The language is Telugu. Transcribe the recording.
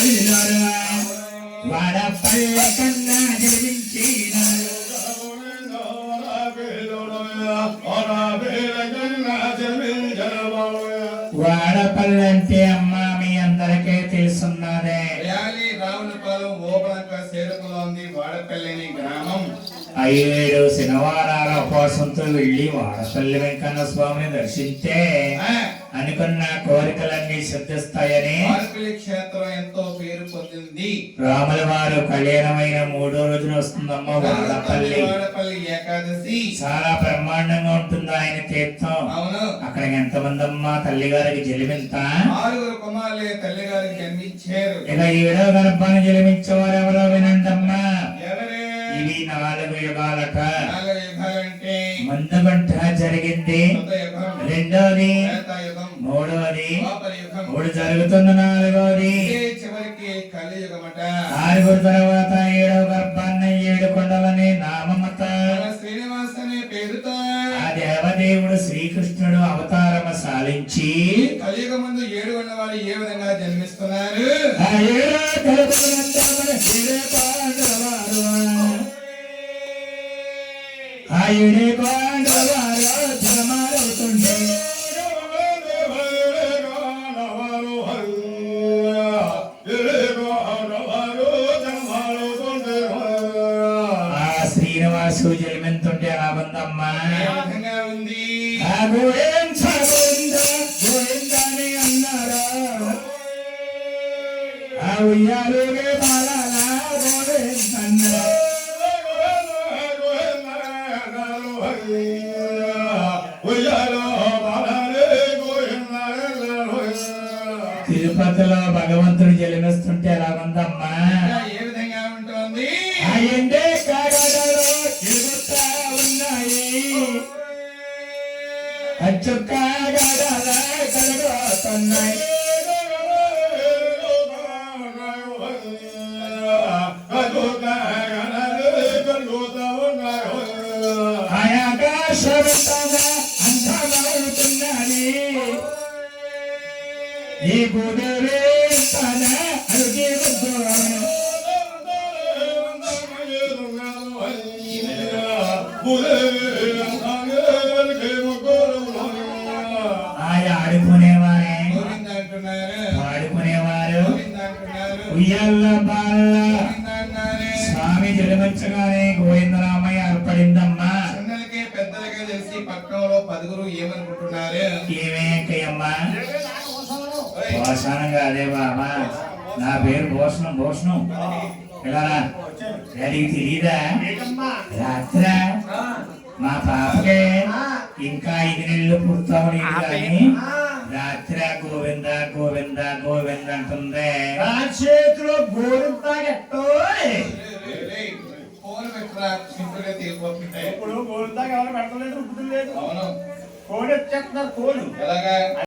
వాడపల్లిలోరు వాడపల్లి కన్నా జన్మించినారు వాడపల్లి అంటే అమ్మ మీ అందరికీ తెలుసున్నదే. రావులపాలెం ఓబలంక సేరుకులో ఉంది వాడపల్లిని గ్రామం. ఐదు శనివారాల ఉపవాసంతో వెళ్ళి వాడపల్లి వెంకన్న స్వామిని దర్శించే అనుకున్న కోరికలన్నీ సిద్ధిస్తాయని క్షేత్రం ఎంతో పేరు పొందింది. రాముల వారు కళ్యాణమైన మూడో రోజున వస్తుందమ్మ వాడపల్లి వాడపల్లి ఏకాదశి. చాలా బ్రహ్మాండంగా ఉంటుంది ఆయన తీర్థం. అవును. అక్కడికి ఎంతమంది అమ్మ తల్లి గారికి జలిమింత? ఆరుగురు కుమారులే తల్లి గారికి జన్మించారు. ఇక ఏడో గర్భాన్ని జలిమించేవారు ఎవరో వినండమ్మా. ఎవరే? ఇవి నాలుగు యుగాలట. నాలుగు ముందు జరిగింది. రెండోది మూడోది మూడు జరుగుతున్న నాలుగోది. ఇదే చివరికి కలియుగమట ఆరుగురు తర్వాత ఏడో గర్భాన్ని ఏడు కొండలని నామమత. మన శ్రీనివాస్ అనే పేరుతో ఆ దేవదేవుడు శ్రీకృష్ణుడు అవతారమ సాలించి ఈ కలియుగమందు ఏడు ఉన్నవారు ఏ విధంగా జన్మిస్తున్నారు? ఆ ఏడే పాండవారు ధర్మాలవుతుంటే ఆ శ్రీనివాసు జన్మింతుంటే ఎలా ఉందమ్మా. ఉంది. ఆ అని అన్నారా? ఆ ఉయ్యాలుగే తిరుపతిలో భగవంతుడు జన్మిస్తుంటే ఎలా ఉందమ్మా. ఏ విధంగా ఉంటుంది? కాగడలో తిరుగుతా ఉన్నాయి. అచ్చు కాగడల కలుగుతున్నాయి ఆకాశమంతగా ఈ భూదేవి తన అడుగే ఉద్యోగం ఆయా ఆడుకునేవారే. ఆడుకునేవారు. ఉయ్యాల బాల స్వామి జలమంచగానే గోవిందరామయ్య ఏర్పడిందమ్మా. చిన్నలకే పెద్దలకే తెలిసి పట్టణంలో పదుగురు ఏమనుకుంటున్నారు? ఏమేకయ్యమ్మా భోషణం కాదే బాబా. నా పేరు భూషణం భూషణం. ఇలా రాత్రా మా పాపకే ఇంకా ఐదు నెలలు పుడతామని కానీ రాత్రి గోవింద గోవింద గోవింద అంటుంది. చేతిలో గోవింద ఇప్పుడు పెట్టలేదు కోడి వచ్చేస్తున్నారు ఎలాగా?